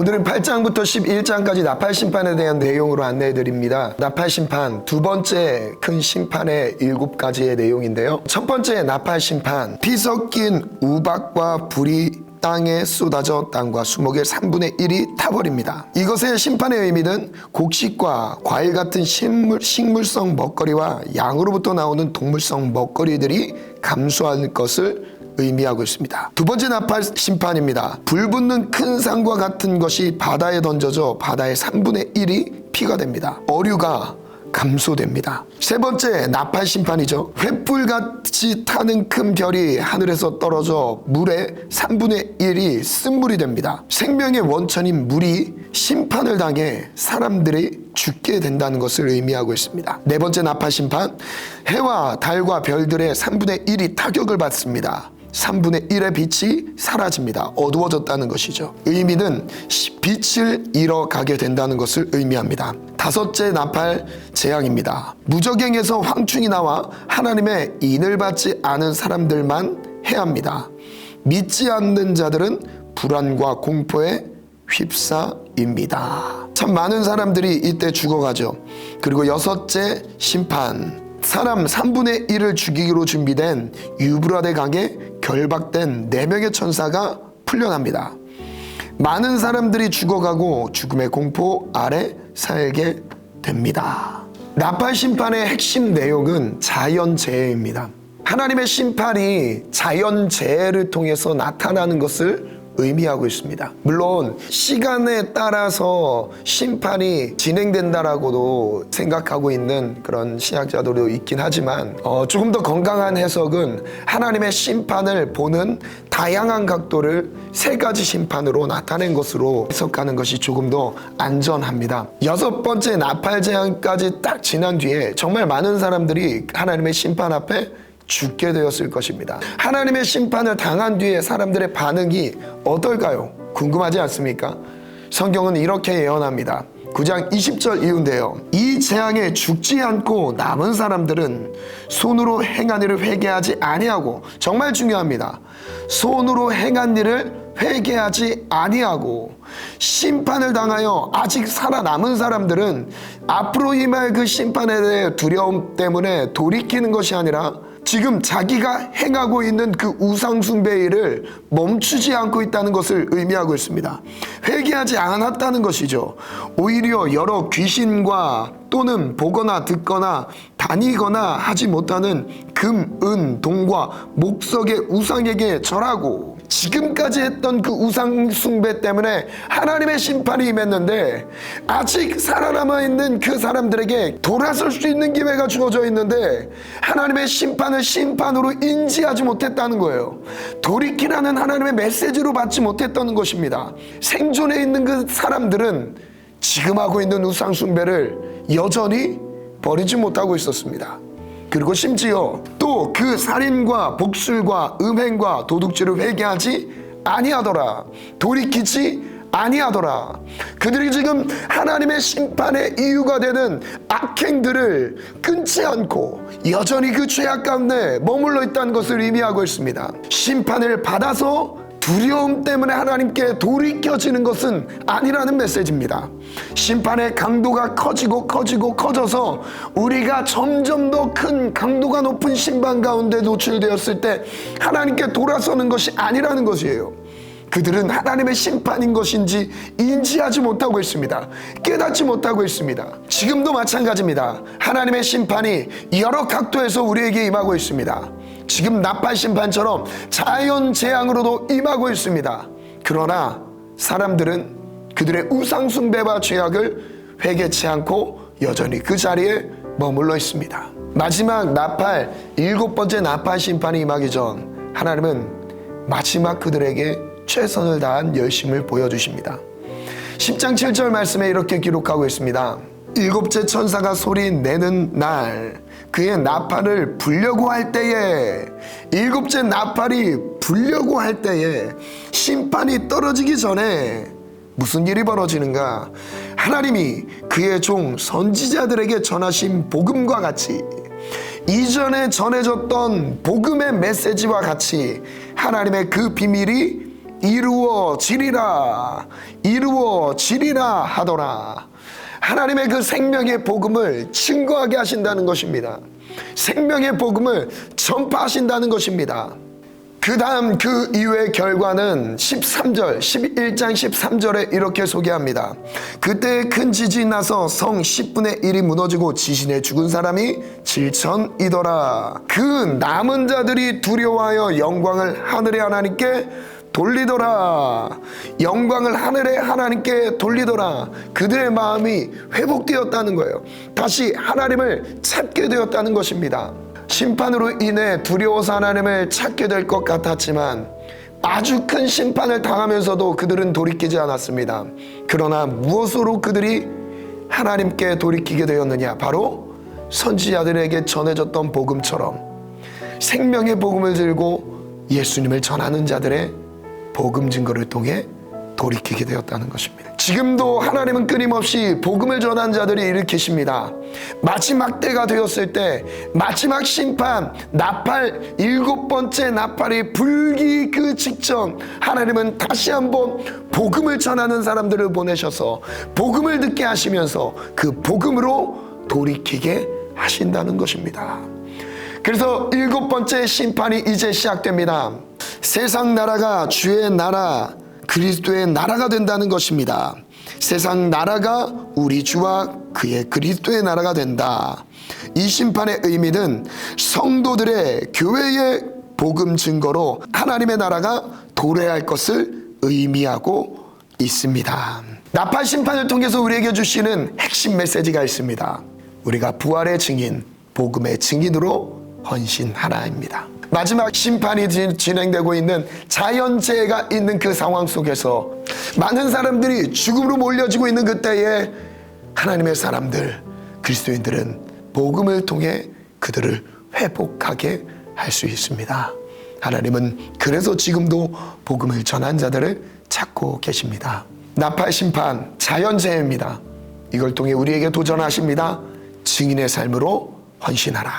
오늘은 8장부터 11장까지 나팔 심판에 대한 내용으로 안내해 드립니다. 나팔 심판 두 번째 큰 심판의 일곱 가지의 내용인데요. 첫 번째 나팔 심판 피 섞인 우박과 불이 땅에 쏟아져 땅과 수목의 3분의 1이 타버립니다. 이것의 심판의 의미는 곡식과 과일 같은 식물, 식물성 먹거리와 양으로부터 나오는 동물성 먹거리들이 감소할 것을 의미하고 있습니다. 두 번째 나팔 심판입니다. 불붙는 큰 산과 같은 것이 바다에 던져져 바다의 3분의 1이 피가 됩니다. 어류가 감소됩니다. 세 번째 나팔 심판이죠. 횃불같이 타는 큰 별이 하늘에서 떨어져 물의 3분의 1이 쓴물이 됩니다. 생명의 원천인 물이 심판을 당해 사람들이 죽게 된다는 것을 의미하고 있습니다. 네 번째 나팔 심판 해와 달과 별들의 3분의 1이 타격을 받습니다. 3분의 1의 빛이 사라집니다. 어두워졌다는 것이죠. 의미는 시- 빛을 잃어가게 된다는 것을 의미합니다. 다섯째 나팔 재앙입니다. 무적행에서 황충이 나와 하나님의 인을 받지 않은 사람들만 해합니다. 믿지 않는 자들은 불안과 공포에 휩싸입니다. 참 많은 사람들이 이때 죽어가죠. 그리고 여섯째 심판. 사람 3분의 1을 죽이기로 준비된 유브라데 강에 결박된 4명의 천사가 풀려납니다. 많은 사람들이 죽어가고 죽음의 공포 아래 살게 됩니다. 나팔 심판의 핵심 내용은 자연재해입니다. 하나님의 심판이 자연재해를 통해서 나타나는 것을 의미하고 있습니다. 물론 시간에 따라서 심판이 진행된다라고도 생각하고 있는 그런 신학자들도 있긴 하지만 어, 조금 더 건강한 해석은 하나님의 심판을 보는 다양한 각도를 세 가지 심판으로 나타낸 것으로 해석하는 것이 조금 더 안전합니다. 여섯 번째 나팔 재앙까지 딱 지난 뒤에 정말 많은 사람들이 하나님의 심판 앞에 죽게 되었을 것입니다. 하나님의 심판을 당한 뒤에 사람들의 반응이 어떨까요? 궁금하지 않습니까? 성경은 이렇게 예언합니다. 9장 20절 이후인데요. 이 재앙에 죽지 않고 남은 사람들은 손으로 행한 일을 회개하지 아니하고 정말 중요합니다. 손으로 행한 일을 회개하지 아니하고 심판을 당하여 아직 살아남은 사람들은 앞으로 임할 그 심판에 대해 두려움 때문에 돌이키는 것이 아니라 지금 자기가 행하고 있는 그 우상숭배 일을 멈추지 않고 있다는 것을 의미하고 있습니다. 회개하지 않았다는 것이죠. 오히려 여러 귀신과 또는 보거나 듣거나 다니거나 하지 못하는 금, 은, 동과 목석의 우상에게 절하고 지금까지 했던 그 우상 숭배 때문에 하나님의 심판이 임했는데 아직 살아남아 있는 그 사람들에게 돌아설 수 있는 기회가 주어져 있는데 하나님의 심판을 심판으로 인지하지 못했다는 거예요. 돌이키라는 하나님의 메시지로 받지 못했다는 것입니다. 생존해 있는 그 사람들은 지금 하고 있는 우상 숭배를 여전히 버리지 못하고 있었습니다. 그리고 심지어 또 그 살인과 복술과 음행과 도둑질을 회개하지 아니하더라. 돌이키지 아니하더라. 그들이 지금 하나님의 심판의 이유가 되는 악행들을 끊지 않고 여전히 그 죄악 가운데 머물러 있다는 것을 의미하고 있습니다. 심판을 받아서 두려움 때문에 하나님께 돌이켜지는 것은 아니라는 메시지입니다. 심판의 강도가 커지고 커지고 커져서 우리가 점점 더 큰 강도가 높은 심판 가운데 노출되었을 때 하나님께 돌아서는 것이 아니라는 것이에요. 그들은 하나님의 심판인 것인지 인지하지 못하고 있습니다. 깨닫지 못하고 있습니다. 지금도 마찬가지입니다. 하나님의 심판이 여러 각도에서 우리에게 임하고 있습니다. 지금 나팔 심판처럼 자연 재앙으로도 임하고 있습니다. 그러나 사람들은 그들의 우상숭배와 죄악을 회개치 않고 여전히 그 자리에 머물러 있습니다. 마지막 나팔 일곱 번째 나팔 심판이 임하기 전 하나님은 마지막 그들에게 최선을 다한 열심을 보여주십니다. 10장 7절 말씀에 이렇게 기록하고 있습니다. 일곱째 천사가 소리 내는 날 그의 나팔을 불려고 할 때에 일곱째 나팔이 불려고 할 때에 심판이 떨어지기 전에 무슨 일이 벌어지는가? 하나님이 그의 종 선지자들에게 전하신 복음과 같이 이전에 전해졌던 복음의 메시지와 같이 하나님의 그 비밀이 이루어지리라 이루어지리라 하더라 하나님의 그 생명의 복음을 증거하게 하신다는 것입니다 생명의 복음을 전파하신다는 것입니다 그 다음 그 이후의 결과는 13절, 11장 13절에 이렇게 소개합니다. 그때 큰 지진이 나서 성 10분의 1이 무너지고 지진에 죽은 사람이 7천이더라. 그 남은 자들이 두려워하여 영광을 하늘의 하나님께 돌리더라. 영광을 하늘의 하나님께 돌리더라. 그들의 마음이 회복되었다는 거예요. 다시 하나님을 찾게 되었다는 것입니다. 심판으로 인해 두려워서 하나님을 찾게 될 것 같았지만 아주 큰 심판을 당하면서도 그들은 돌이키지 않았습니다. 그러나 무엇으로 그들이 하나님께 돌이키게 되었느냐? 바로 선지자들에게 전해졌던 복음처럼 생명의 복음을 들고 예수님을 전하는 자들의 복음 증거를 통해 돌이키게 되었다는 것입니다. 지금도 하나님은 끊임없이 복음을 전한 자들이 일으키십니다. 마지막 때가 되었을 때 마지막 심판 나팔 일곱 번째 나팔이 불기 그 직전 하나님은 다시 한번 복음을 전하는 사람들을 보내셔서 복음을 듣게 하시면서 그 복음으로 돌이키게 하신다는 것입니다. 그래서 일곱 번째 심판이 이제 시작됩니다. 세상 나라가 주의 나라 그리스도의 나라가 된다는 것입니다. 세상 나라가 우리 주와 그의 그리스도의 나라가 된다. 이 심판의 의미는 성도들의 교회의 복음 증거로 하나님의 나라가 도래할 것을 의미하고 있습니다. 나팔 심판을 통해서 우리에게 주시는 핵심 메시지가 있습니다. 우리가 부활의 증인, 복음의 증인으로 헌신하라입니다. 마지막 심판이 진- 진행되고 있는 자연재해가 있는 그 상황 속에서 많은 사람들이 죽음으로 몰려지고 있는 그때에 하나님의 사람들, 그리스도인들은 복음을 통해 그들을 회복하게 할 수 있습니다. 하나님은 그래서 지금도 복음을 전한 자들을 찾고 계십니다. 나팔 심판, 자연재해입니다. 이걸 통해 우리에게 도전하십니다. 증인의 삶으로 헌신하라.